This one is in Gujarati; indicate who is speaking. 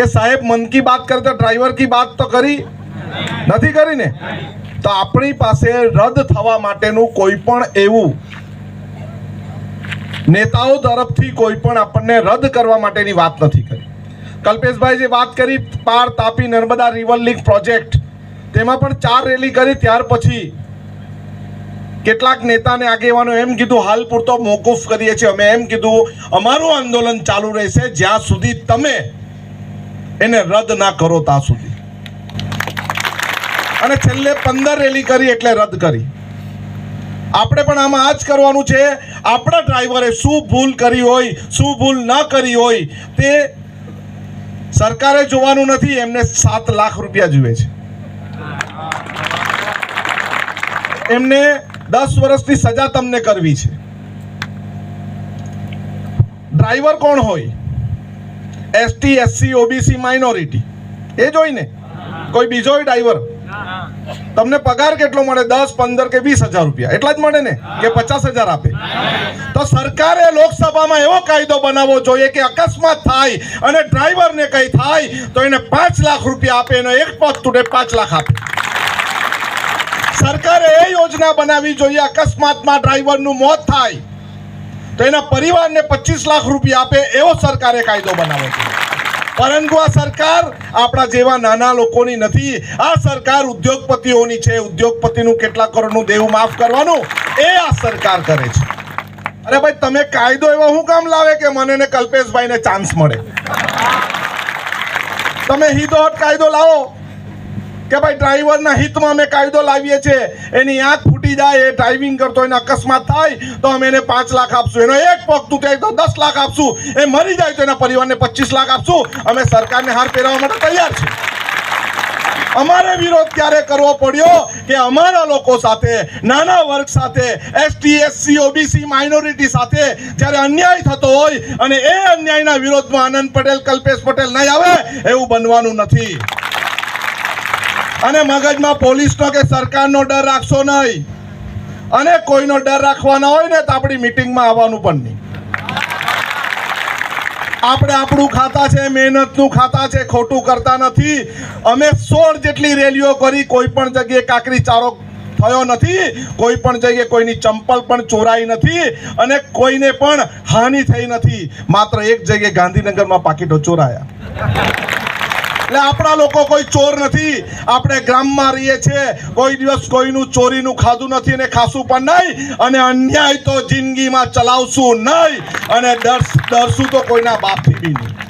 Speaker 1: કે સાહેબ, મન કી બાત કરે તો ડ્રાઈવર કી બાત તો કરી. નથી કરી ને તો આપણી પાસે રદ થવા માટેનું કોઈ પણ એવું નેતાઓ તરફથી કોઈ પણ આપણને રદ કરવા માટેની વાત નથી કરી. કલ્પેશભાઈ જે વાત કરી, Par Tapi Narmada river link project તેમાં પણ ચાર રેલી કરી, ત્યાર પછી કેટલાક નેતાને આગેવાનો એમ કીધું, હાલ પૂરતો મોકૂફ કરીએ છીએ. અમે એમ કીધું, અમારું આંદોલન ચાલુ રહેશે જ્યાં સુધી તમે એને રદ ના કરો ત્યાં સુધી. અને છેલ્લે પંદર રેલી કરી એટલે રદ કરી. આપણે પણ આમાં આ જ કરવાનું છે, આપણા ડ્રાઈવરે શું ભૂલ કરી હોય, શું ભૂલ ન કરી હોય, તે સરકારે જોવાનું નથી, એમને સાત લાખ રૂપિયા જુએ છે. એમને દસ વર્ષની સજા તમને કરવી છે. ડ્રાઈવર કોણ હોય? એસટી એસસી ઓબીસી માઇનોરિટી એ જોઈને? કોઈ બીજો ડ્રાઈવર તમને પગાર કેટલો મળે? દસ, પંદર કે વીસ હજાર રૂપિયા. એટલા જ મળે ને? કે પચાસ હજાર આપે? તો સરકારે લોકસભામાં એવો કાયદો બનાવવો જોઈએ કે અકસ્માત થાય અને ડ્રાઈવરને કંઈ થાય, તો એને પાંચ લાખ રૂપિયા આપે, એનો એક પગ તૂટે, પાંચ લાખ આપે. સરકારે એ યોજના બનાવવી જોઈએ, અકસ્માતમાં ડ્રાઈવરનું મોત થાય. તો એના પરિવારને પચીસ લાખ રૂપિયા આપે એવો સરકારે કાયદો બનાવે છે. પરંતુ આ સરકાર આપણા જેવા નાના લોકોની નથી. આ સરકાર ઉદ્યોગપતિઓની છે. ઉદ્યોગપતિનું કેટલા કરોડનું દેવું માફ કરવાનું એ આ સરકાર કરે છે. અરે ભાઈ, તમે કાયદો એવો શું કામ લાવે કે મને ને કલ્પેશભાઈને ચાન્સ મળે? તમે હિદોહટ કાયદો લાવો. કે ભાઈ ડ્રાઈવરના હિતમાં અમે કાયદો લાવીએ છીએ. એની આંખ ફૂટી જાય, એ ડ્રાઇવિંગ કરતો એને અકસ્માત થાય, તો અમે એને પાંચ લાખ આપશું. એનો એક પગ તૂટે તો દસ લાખ આપશું. એ મરી જાય તો એના પરિવારને પચીસ લાખ આપશું. અમે સરકારને હાર પહેરવા માટે તૈયાર છીએ. અમારે વિરોધ ક્યારે કરવો પડ્યો કે અમારા લોકો સાથે, નાના વર્ગ સાથે એસટી એસસી ઓબીસી માઇનોરિટી સાથે જ્યારે અન્યાય થતો હોય અને એ અન્યાયના વિરોધમાં આનંદ પટેલ, કલ્પેશ પટેલ નહીં આવે, એવું બનવાનું નથી. અને મગજમાં પોલીસનો કે સરકારનો ડર રાખશો નહીં. અને કોઈનો ડર રાખવાના હોય ને તો આપણી મિટિંગમાં આવવાનું પણ નહીં. આપણે આપણું ખાતા છે, મહેનતનું ખાતા છે, ખોટું કરતા નથી. અમે સોળ જેટલી રેલીઓ કરી, કોઈ પણ જગ્યાએ કાકરી ચારો થયો નથી, કોઈ પણ જગ્યાએ કોઈની ચંપલ પણ ચોરાઈ નથી અને કોઈને પણ હાનિ થઈ નથી. માત્ર એક જગ્યાએ ગાંધીનગરમાં પાકીટો ચોરાયા. એટલે આપણા લોકો કોઈ ચોર નથી. આપણે ગ્રામમાં રહીએ છીએ. કોઈ દિવસ કોઈનું ચોરીનું ખાધું નથી અને ખાશું પણ નહીં. અને અન્યાય તો જિંદગીમાં ચલાવશું નહીં. અને ડર ડરશું તો કોઈના બાપથી બી નહીં.